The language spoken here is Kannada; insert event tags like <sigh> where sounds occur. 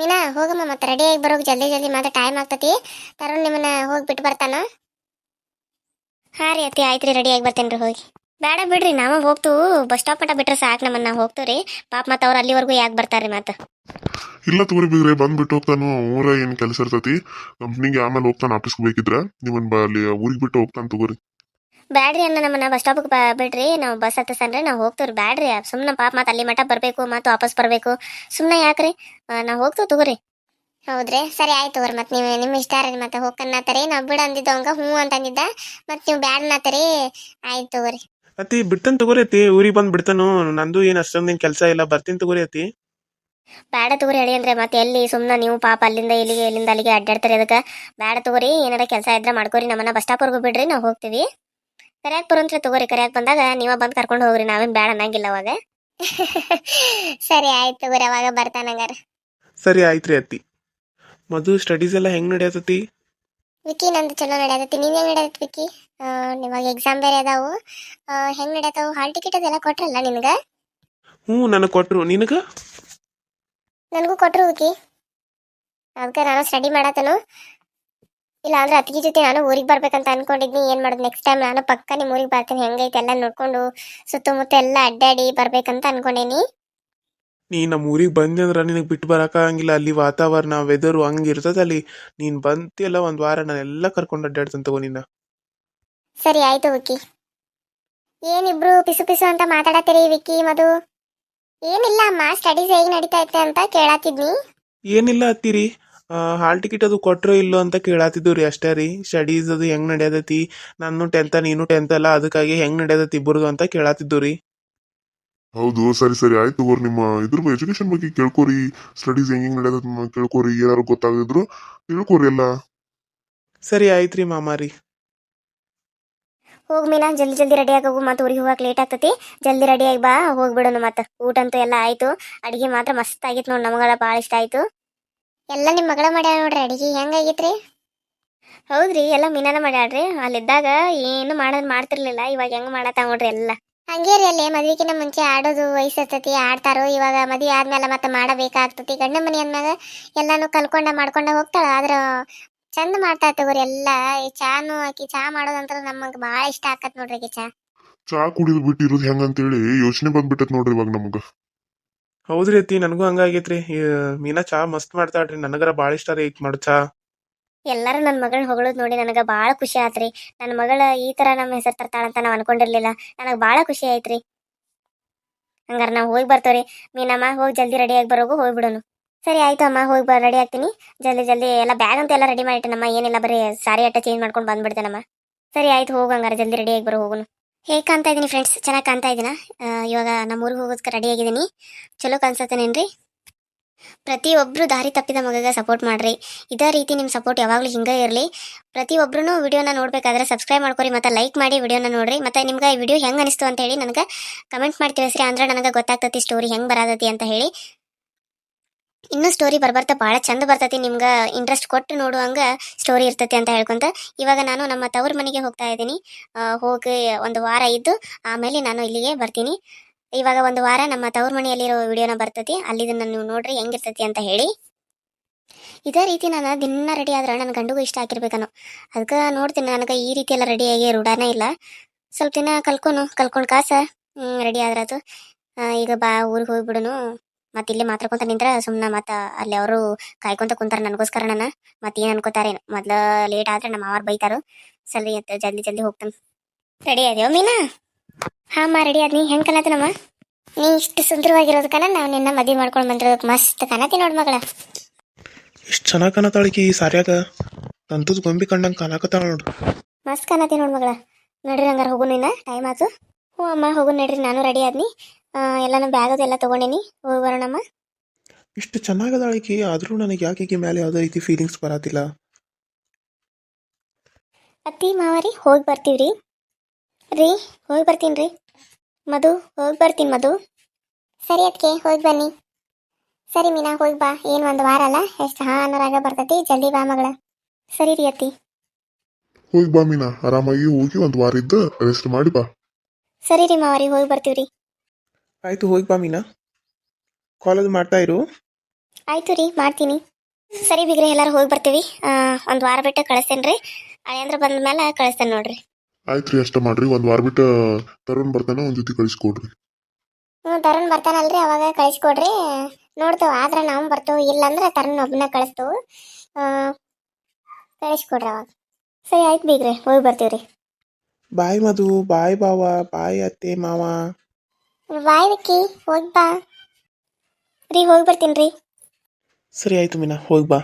ಮೀನಾ, ಹೋಗಮ್ಮ, ಮತ್ತೆ ರೆಡಿ ಆಗಿ ಬರೋಕೆ ಜಲ್ದಿ ಜಲ್ದಿ ಮತ್ತೆ ಟೈಮ್ ಆಗ್ತತಿ. ತರುಣ್ ನಿಮ್ಮನ್ನ ಹೋಗಿ ಬಿಟ್ಟು ಬರ್ತಾನ. ಹಾ ರೀ ಅತ್ತಿ, ಆಯ್ತು ರೀ ರೆಡಿ ಆಗಿ ಬರ್ತೇನೆ ರೀ, ಹೋಗಿ. ಬೇಡ ಬಿಡ್ರಿ, ನಾವ ಹೋಗ್ತು, ಬಸ್ ಸ್ಟಾಪ್ ಮಟ್ಟ ಬಿಟ್ರೆ ಸಾಕು ನಮ್ಮನ್ನ, ನಾವು ರೀ. ಪಾಪ ಮತ್ತೆ ಅವ್ರು ಅಲ್ಲಿವರೆಗೂ ಯಾಕೆ ಬರ್ತಾರೆ ಮತ್ತೆ? ಇಲ್ಲ ತಗೋರಿ ಬಿಗ್ರೆ ಬಂದ್ಬಿಟ್ಟು ಹೋಗ್ತಾನು ಊರ ಏನ್ ಕೆಲಸ ಇರ್ತತಿ. ಕಂಪ್ನಿಗೆ ಆಮೇಲೆ ಹೋಗ್ತಾನ ಆಫೀಸ್ಗೆ ಬೇಕಿದ್ರ. ನಿಮ್ಮನ್ನ ಬ- ಅಲ್ಲಿ ಊರಿಗೆ ಬಿಟ್ಟು ಹೋಗ್ತಾನೆ ತಗೋರಿ. ಬ್ಯಾಡ್ರಿ ಅಣ್ಣ ನಮ್ಮನ್ನ ಬಸ್ ಸ್ಟಾಪ್ ಬಿಡ್ರಿ. ನಾವು ಬಸ್ ಹತ್ತಸನ್ರಿ ನಾವು ಹೋಗ್ತೀವ್ರಿ. ಬ್ಯಾಡ್ರಿ. ಸುಮ್ಮನೆ ಪಾಪ ಮತ್ತೆ ಅಲ್ಲಿ ಮಠ ಬರಬೇಕು ಮತ್ತೆ ವಾಪಸ್ ಬರಬೇಕು. ಸುಮ್ಮನೆ ಯಾಕ್ರಿ? ನಾವು ಹೋಗ್ತೀವಿ ತಗೋರಿ. ಹೌದ್ರಿ. ಸರಿ ಆಯ್ತು ತಗೋರಿ. ಮತ್ತೆ ನೀವು ನಿಮ್ಮ ಇಷ್ಟ ರೀ. ಮತ್ತೆ ಹೋಗ್ಕನ್ನತ್ತರಿ ನಾವು ಬಿಡ ಅಂದಿದ್ದಂಗ ಹ್ಞೂ ಅಂತ ಅಂದಿದ್ದ ಮತ್ತೆ ನೀವು ಬ್ಯಾಡ್ ಅನ್ನತ್ತರಿ. ಆಯ್ತು ತಗೋರಿ. ಅತಿ ಬಿಡ್ತಾನೆ ತಗೋರಿ ಅತಿ ಊರಿಗೆ ಬಂದು ಬಿಡ್ತಾನು. ನಂದು ಏನು ಅಷ್ಟೊಂದೇನು ಕೆಲಸ ಇಲ್ಲ. ಬರ್ತೀನಿ ತಗೋರಿ ಅತಿ ಬ್ಯಾಡ ತಗೋರಿ ಹೇಳಿ ಅಂದ್ರೆ. ಮತ್ತೆ ಎಲ್ಲಿ ಸುಮ್ಮನೆ ನೀವು ಪಾಪ ಅಲ್ಲಿಂದ ಇಲ್ಲಿಗೆ ಇಲ್ಲಿಂದ ಅಲ್ಲಿಗೆ ಅಡ್ಡಾಡ್ತಾರೆ ಅದಕ್ಕೆ. ಬ್ಯಾಡ ತಗೋರಿ. ಏನಾರ ಕೆಲಸ ಇದ್ರೆ ಮಾಡ್ಕೋರಿ. ನಮ್ಮನ್ನ ಬಸ್ ಸ್ಟಾಪ್ವರೆಗೂ ಬಿಡ್ರಿ. ನಾವು ಹೋಗ್ತೀವಿ. ಕರ್ಯಾಕ್ ಬರೋಂತ್ರಿ ತಗೋರಿ ಕರ್ಯಾಕ್ ಬಂದಾಗ ನೀವ ಬಂದ್ ಕರ್ಕೊಂಡು ಹೋಗ್ರಿ ನಾವೇನ್ ಬೇಡ ಅನ್ನಂಗಿಲ್ಲ ಅವಾಗ. <laughs> ಸರಿ ಆಯ್ತು ತಗೋರಿ ಅವಾಗ ಬರ್ತಾನಂಗಾರ ಸರಿ ಆಯ್ತ್ರಿ ಅತ್ತಿ. ಅತಿ ಮಧು ಸ್ಟಡೀಸ್ ಎಲ್ಲ ಹೆಂಗ್ ನಡೆಯತತಿ ವಿಕಿ ನಂದು ಚಲೋ ನಡೆಯತೈತಿ ನೀವ್ ಹೆಂಗ್ ನಡೆಯತ್ ವಿಕಿ? ನಿವಾಗ ಎಕ್ಸಾಮ್ ಬೇರೆ ಅದಾವು. ಆ, ಹೆಂಗ್ ನಡೆಯತಾವು? ಹಾಲ್ ಟಿಕೆಟ್ ಅದೆಲ್ಲ ಕೊಟ್ರಲ್ಲ ನಿನ್ಗ? ಹ್ಞೂ ನನಗೆ ಕೊಟ್ರು. ನಿನಗ? ನನಗೂ ಕೊಟ್ರು ವಿಕಿ. ಅದಕ್ಕೆ ನಾನು ಸ್ಟಡಿ ಮಾಡತ್ತನು ಇಲ್ಲ ಅಂದ್ರೆ ಅತ್ತಿಗೆ ಜೊತೆ ನಾನು ಊರಿಗೆ ಬರ್ಬೇಕಂತ ಅನ್ಕೊಂಡಿದ್ನಿ. ಏನ್ ಮಾಡೋದು ನೆಕ್ಸ್ಟ್ ಟೈಮ್ ನಾನು ಪಕ್ಕ ನಿಮ್ಮ ಊರಿಗೆ ಬರ್ತೀನಿ. ಹೆಂಗೈತೆ ಎಲ್ಲ ನೋಡ್ಕೊಂಡು ಸುತ್ತಮುತ್ತ ಎಲ್ಲ ಅಡ್ಡಾಡಿ ಬರ್ಬೇಕಂತ ಅನ್ಕೊಂಡೇನಿ. ನೀ ನಮ್ಮ ಊರಿಗೆ ಬಂದೆ ಅಂದ್ರೆ ನಿನಗೆ ಬಿಟ್ಟು ಬರೋಕ್ಕಾಗಂಗಿಲ್ಲ ಅಲ್ಲಿ ವಾತಾವರಣ ವೆದರು ಹಂಗೆ ಇರ್ತದೆ ಅಲ್ಲಿ. ನೀನು ಬಂತಿಯಲ್ಲ ಒಂದು ವಾರ ನಾನು ಎಲ್ಲ ಕರ್ಕೊಂಡು ಅಡ್ಡಾಡ್ತೀನಿ ತಗೋ ನಿನ್ನ. ಸರಿ ಆಯ್ತು ವಿಕ್ಕಿ. ಏನಿಬ್ರು ಪಿಸು ಪಿಸು ಅಂತ ಮಾತಾಡತ್ತೀರಿ ವಿಕ್ಕಿ ಮಧು? ಏನಿಲ್ಲ ಅಮ್ಮ ಸ್ಟಡೀಸ್ ಹೇಗೆ ನಡೀತಾ ಐತೆ ಅಂತ ಕೇಳತ್ತಿದ್ನಿ ಏನಿಲ್ಲ ಹತ್ತೀರಿ ಹಾಲ್ ಟಿಕೆಟ್ ಅದು ಕೊಟ್ರೋ ಇಲ್ಲೋ ಅಂತ ಕೇಳಾತಿದ್ದು ರೀ ಅಷ್ಟೇ ರೀ. ಸ್ಟಡೀಸ್ ಅದು ಹೆಂಗ್ ನಡೆಯದೈತಿ ನಾನು ಟೆಂತ ನೀನು ಟೆಂತ್ ಅಲ್ಲ ಅದಕ್ಕಾಗಿ ಹೆಂಗ್ ನಡೆಯದೈತಿ ಇಬ್ಬರದು ಅಂತ ಕೇಳಾತಿದ್ದು ರೀ. ಹೌದು ಸರಿ ಸರಿ ಆಯ್ತು ತಗೋರಿ ನಿಮ್ಮ ಇದ್ರ ಎಜುಕೇಶನ್ ಬಗ್ಗೆ ಕೇಳ್ಕೊರಿ ಸ್ಟಡೀಸ್ ಹೆಂಗ್ ನಡೆಯದ ಕೇಳ್ಕೊರಿ ಏನಾರು ಗೊತ್ತಾಗಿದ್ರು ತಿಳ್ಕೊರಿ ಎಲ್ಲ. ಸರಿ ಆಯ್ತು ರೀ ಮಾಮಾರಿ ಹೋಗ್ ಮೀನಾ ಜಲ್ದಿ ಜಲ್ದಿ ರೆಡಿ ಆಗೋಗು ಮತ್ತೆ ಊರಿಗೆ ಹೋಗಕ್ ಲೇಟ್ ಆಗ್ತತಿ. ಜಲ್ದಿ ರೆಡಿ ಆಗಿ ಬಾ ಹೋಗ್ಬಿಡೋಣ ಮತ್ತೆ ಊಟ ಅಂತೂ ಎಲ್ಲ ಆಯ್ತು. ಅಡಿಗೆ ಮಾತ್ರ ಮಸ್ತ್ ಆಗಿತ್ತು ನೋಡಿ ನಮಗೆಲ್ಲ ಭಾಳ ಇಷ್ಟ ಆಯ್ತು. ಎಲ್ಲ ನಿಮ್ಮ ಮಗಳ ಮಾಡ್ಯಾರ ನೋಡ್ರಿ ಅಡಿಗೆ. ಹೆಂಗಾಗೈತ್ರಿ ಹೌದ್ರಿ ಎಲ್ಲ ಮೀನಾನ ಮಾಡ್ಯಾಳ್ರಿ. ಅಲ್ಲಿದ್ದಾಗ ಏನು ಮಾಡೋದು ಮಾಡ್ತಿರ್ಲಿಲ್ಲ. ಇವಾಗ ಹೆಂಗ್ ಮಾಡತ್ತ ನೋಡ್ರಿ ಎಲ್ಲ. ಹಂಗೆ ರೀ ಅಲ್ಲಿ ಮದ್ವಿಕಿನ ಮುಂಚೆ ಆಡೋದು ವಯಸ್ಸತ್ತತಿ ಆಡ್ತಾರೋ ಇವಾಗ ಮದಿ ಆದ್ಮೇಲೆ ಮತ್ತೆ ಮಾಡಬೇಕಾಗ್ತತಿ. ಗಂಡ ಮನೆ ಅಂದ್ಮ್ಯಾಗ ಎಲ್ಲಾನು ಕಲ್ಕೊಂಡ ಮಾಡ್ಕೊಂಡ ಹೋಗ್ತಾಳ. ಆದ್ರ ಚಂದ ಮಾಡ್ತಾ ತಗೋರಿ ಎಲ್ಲ. ಈ ಚಾನು ಆಕಿ ಚಾ ಮಾಡೋದಂತ್ರ ನಮಗ್ ಬಾಳ ಇಷ್ಟ ಆಕತ್ ನೋಡ್ರಿ ಆಕಿ ಚಾ. ಚಾ ಕುಡಿದು ಬಿಟ್ಟಿರೋದು ಹೆಂಗಂತೇಳಿ ಯೋಚನೆ ಬಂದ್ಬಿಟ್ಟತ್ ನೋಡ್ರಿ ಇವಾಗ ನಮಗ. ಹೌದ್ರಿ ಅತ್ತಿ, ನನಗೂ ಹಂಗಾಗೈತ್ರಿ ಮೀನಾ ಚಾ ಮಸ್ತ್ ಮಾಡ್ತಾಳ್ರಿ. ನನಗರ ಭಾಳ ಇಷ್ಟ ರೀ ಈಕ್ ಚಾ. ಎಲ್ಲರೂ ನನ್ನ ಮಗಳ ಹೊಗಳದ್ ನೋಡಿ ನನಗೆ ಭಾಳ ಖುಷಿ ಆತ್ರಿ. ನನ್ನ ಮಗಳ ಈ ತರ ನಮ್ಮ ಹೆಸರು ತರ್ತಾಳಂತ ನಾವು ಅನ್ಕೊಂಡಿರ್ಲಿಲ್ಲ. ನನಗೆ ಭಾಳ ಖುಷಿ ಆಯ್ತ್ರಿ. ಹಂಗಾರ ನಾವು ಹೋಗಿ ಬರ್ತೇವ್ರಿ. ಮೀನಮ್ಮ ಹೋಗಿ ಜಲ್ದಿ ರೆಡಿ ಆಗಿ ಬರೋಗು ಹೋಗ್ಬಿಡೋನು ಸರಿ, ಆಯ್ತು ಅಮ್ಮ, ಹೋಗಿ ಬ ರೆಡಿ ಆಗ್ತೀನಿ. ಜಲ್ದಿ ಜಲ್ದಿ ಎಲ್ಲ ಬ್ಯಾಗ್ ಅಂತ ಎಲ್ಲ ರೆಡಿ ಮಾಡಿಟ್ಟನಮ್ಮ. ಏನಿಲ್ಲ ಬರೀ ಸಾರಿ ಅಟ್ಟ ಚೇಂಜ್ ಮಾಡ್ಕೊಂಡು ಬಂದ್ಬಿಡ್ತೇನಮ್ಮ. ಸರಿ, ಆಯ್ತು ಹೋಗು ಹಂಗಾರ ಜಲ್ದಿ ರೆಡಿ ಆಗಿ ಬರೋ ಹೋಗುನು. ಹೇಗೆ ಕಾಣ್ತಾ ಇದ್ದೀನಿ ಫ್ರೆಂಡ್ಸ್ ಚೆನ್ನಾಗಿ ಕಾಣ್ತಾ ಇದ್ದೀನ? ಇವಾಗ ನಮ್ಮ ಊರಿಗೆ ಹೋಗೋದಕ್ಕೆ ರೆಡಿ ಆಗಿದ್ದೀನಿ. ಚಲೋ ಕಾಣಿಸತ್ತೇನೇನ್ರಿ? ಪ್ರತಿಯೊಬ್ಬರು ದಾರಿ ತಪ್ಪಿದ ಮಗಗೆ ಸಪೋರ್ಟ್ ಮಾಡ್ರಿ. ಇದೇ ರೀತಿ ನಿಮ್ಮ ಸಪೋರ್ಟ್ ಯಾವಾಗಲೂ ಹಿಂಗೆ ಇರಲಿ. ಪ್ರತಿಯೊಬ್ಬರೂ ವಿಡಿಯೋನ ನೋಡಬೇಕಾದ್ರೆ ಸಬ್ಸ್ಕ್ರೈಬ್ ಮಾಡ್ಕೊರಿ ಮತ್ತು ಲೈಕ್ ಮಾಡಿ ವಿಡಿಯೋನ ನೋಡಿರಿ. ಮತ್ತು ನಿಮ್ಗೆ ಈ ವಿಡಿಯೋ ಹೆಂಗೆ ಅನಿಸ್ತು ಅಂತ ಹೇಳಿ ನನಗೆ ಕಮೆಂಟ್ ಮಾಡಿ ತಿಳಿಸ್ರಿ ಅಂದ್ರೆ ನನಗೆ ಗೊತ್ತಾಗ್ತತಿ ಸ್ಟೋರಿ ಹೆಂಗೆ ಬರತೈತಿ ಅಂತ ಹೇಳಿ. ಇನ್ನೂ ಸ್ಟೋರಿ ಬರ್ಬರ್ತಾ ಭಾಳ ಚಂದ ಬರ್ತೈತಿ ನಿಮ್ಗೆ. ಇಂಟ್ರೆಸ್ಟ್ ಕೊಟ್ಟು ನೋಡುವಂಗೆ ಸ್ಟೋರಿ ಇರ್ತೈತಿ ಅಂತ ಹೇಳ್ಕೊಂತ. ಇವಾಗ ನಾನು ನಮ್ಮ ತವ್ರ ಮನೆಗೆ ಹೋಗ್ತಾ ಇದ್ದೀನಿ. ಹೋಗಿ ಒಂದು ವಾರ ಇದ್ದು ಆಮೇಲೆ ನಾನು ಇಲ್ಲಿಗೆ ಬರ್ತೀನಿ. ಇವಾಗ ಒಂದು ವಾರ ನಮ್ಮ ತವ್ರ ಮನೆಯಲ್ಲಿರೋ ವಿಡಿಯೋನ ಬರ್ತೈತಿ. ಅಲ್ಲಿದನ್ನ ನೀವು ನೋಡ್ರಿ ಹೆಂಗಿರ್ತೈತಿ ಅಂತ ಹೇಳಿ. ಇದೇ ರೀತಿ ನಾನು ದಿನ ರೆಡಿ ಆದ್ರೆ ನನ್ನ ಗಂಡಿಗೂ ಇಷ್ಟ ಆಗಿರ್ಬೇಕನು. ಅದಕ್ಕೆ ನೋಡ್ತೀನಿ ನನಗೆ ಈ ರೀತಿ ಎಲ್ಲ ರೆಡಿಯಾಗಿ ರೂಢಾನೇ ಇಲ್ಲ. ಸ್ವಲ್ಪ ದಿನ ಕಲ್ಕೊನು, ಕಲ್ಕೊಂಡು ಕಾಸ. ರೆಡಿ ಆದ್ರಾತು ಈಗ ಬಾ, ಊರಿಗೆ ಹೋಗ್ಬಿಡುನು. ಮತ್ತೆ ಇಲ್ಲಿ ಮಾತಾಡ್ಕೊಂತ ನಿಂದ್ರ ಸುಮ್ಮನೆ ಮತ್ತೆ ಅಲ್ಲಿ ಅವರು ಕಾಯ್ಕೊಂತ ಕುಂತಾರ ನನಗೋಸ್ಕರ ನನ್ನ. ಮತ್ತೆ ಏನು ಅನ್ಕೋತಾರೆ ಮೊದ್ಲು ಲೇಟ್ ಆದ್ರೆ ನಮ್ಮ ಅವ್ರು ಬೈತಾರು. ಸರಿ ಅಂತ ಜಲ್ದಿ ಜಲ್ದಿ ಹೋಗ್ತಾನೆ. ರೆಡಿ ಅದೇವ ಮೀನಾ? ಹಾ ಮಾ ರೆಡಿ ಆದ್ನಿ ಹೆಂಗ್ ಕನತನಮ್ಮ ನೀ ಇಷ್ಟು ಸುಂದರವಾಗಿರೋದಕ್ಕನ ನಾವು ನಿನ್ನ ಮದುವೆ ಮಾಡ್ಕೊಂಡು ಬಂದಿರೋದಕ್ಕೆ ಮಸ್ತ್ ಕನತಿ ನೋಡ್ ಮಗಳ. ಎಷ್ಟು ಚೆನ್ನಾಗಿ ಕಾಣತಾಳಿಕಿ ಈ ಸಾರ್ಯಾಗ. ಗೊಂಬಿ ಕಂಡಂಗೆ ಕಾಣಕತ್ತಾಳ ನೋಡು. ಮಸ್ತ್ ಕಾಣತಿ ನೋಡ್ ಮಗಳ. ನಡ್ರಿ ಹಂಗಾರ ಹೋಗು ನಿನ್ನ ಟೈಮ್ ಆತು. ಹ್ಞೂ ಅಮ್ಮ ಹೋಗು ನಡ್ರಿ ನಾನು ರೆಡಿ ಆದ್ನಿ. ಎಲ್ಲ ಎಲ್ಲಾನು ಬ್ಯಾಗ್ ಅದೆಲ್ಲ ತಗೊಂಡೇನಿ. ಹೋಗಿ ಬರೋಣಮ್ಮ ಇಷ್ಟು ಚೆನ್ನಾಗದಾಳಿಕಿ ಆದರೂ ನನಗೆ ಯಾಕೆ ಈಕೆ ಮೇಲೆ ಯಾವುದೇ ರೀತಿ ಫೀಲಿಂಗ್ಸ್ ಬರತ್ತಿಲ್ಲ? ಅತ್ತಿ ಮಾವರಿ ಹೋಗಿ ಬರ್ತೀವ್ರಿ. ರೀ ಹೋಗಿ ಬರ್ತೀನಿ ರೀ. ಮಧು ಹೋಗಿ ಬರ್ತೀನಿ ಮಧು. ಸರಿ ಅದಕ್ಕೆ ಹೋಗಿ ಬನ್ನಿ. ಸರಿ ಮೀನಾ ಹೋಗಿ ಬಾ. ಏನು ಒಂದು ವಾರ ಅಲ್ಲ ಎಷ್ಟು ಹಾ ಅನ್ನೋರಾಗ ಬರ್ತೈತಿ ಜಲ್ದಿ ಬಾ ಮಗಳ. ಸರಿ ರೀ ಅತ್ತಿ. ಹೋಗಿ ಬಾ ಮೀನಾ ಆರಾಮಾಗಿ ಹೋಗಿ ಒಂದು ವಾರ ಇದ್ದ ರೆಸ್ಟ್ ಮಾಡಿ ಬಾ. ಸರಿ ರೀ ಮಾವರಿ ಹೋಗಿ ಬರ್ತೀವಿ ರೀ. ಆಯ್ತು ಹೋಗಿ ಬಾ ಮೀನಾ. ಕಾಲೇಜ್ ಮಾಡ್ತಾ ಇರು. ಆಯ್ತು ರೀ ಮಾಡ್ತೀನಿ. ಸರಿ ಬಿಗ್ರೆ ಎಲ್ಲರೂ ಹೋಗಿ ಬರ್ತೀವಿ. ಒಂದು ವಾರ ಬಿಟ್ಟು ಕಳಿಸ್ತೇನೆ ರೀ. ಅಳಿಯಂದ್ರ ಬಂದ ಮೇಲೆ ಕಳಿಸ್ತೇನೆ ನೋಡ್ರಿ. ಆಯ್ತು ರೀ ಅಷ್ಟ ಮಾಡ್ರಿ. ಒಂದು ವಾರ ಬಿಟ್ಟು ತರುಣ್ ಬರ್ತಾನೆ ಒಂದು ಜೊತೆ ಕಳಿಸ್ಕೊಡ್ರಿ. ಹ್ಞೂ ತರುಣ್ ಬರ್ತಾನಲ್ರಿ ಅವಾಗ ಕಳಿಸ್ಕೊಡ್ರಿ. ನೋಡ್ತೇವೆ ಆದ್ರೆ ನಾವು ಬರ್ತೇವೆ ಇಲ್ಲಾಂದ್ರೆ ತರುಣ್ ಒಬ್ಬನ ಕಳಿಸ್ತೇವೆ ಕಳಿಸ್ಕೊಡ್ರಿ ಅವಾಗ. ಸರಿ ಆಯ್ತು ಬೀಗ್ರಿ ಹೋಗಿ ಬರ್ತೀವಿ ರೀ ಬಾಯ್ ಮಧು ಬಾಯ್ ಬಾವ ಬಾಯ್ ಅತ್ತೆ ಮಾವ. ಬಾಯ್ ವಿಕ್ಕಿ ಹೋಗಿ ಬಾ. ರೀ ಹೋಗಿ ಬರ್ತೀನಿ ರೀ. ಸರಿ ಆಯ್ತು ಮೀನಾ ಹೋಗಿ ಬಾ.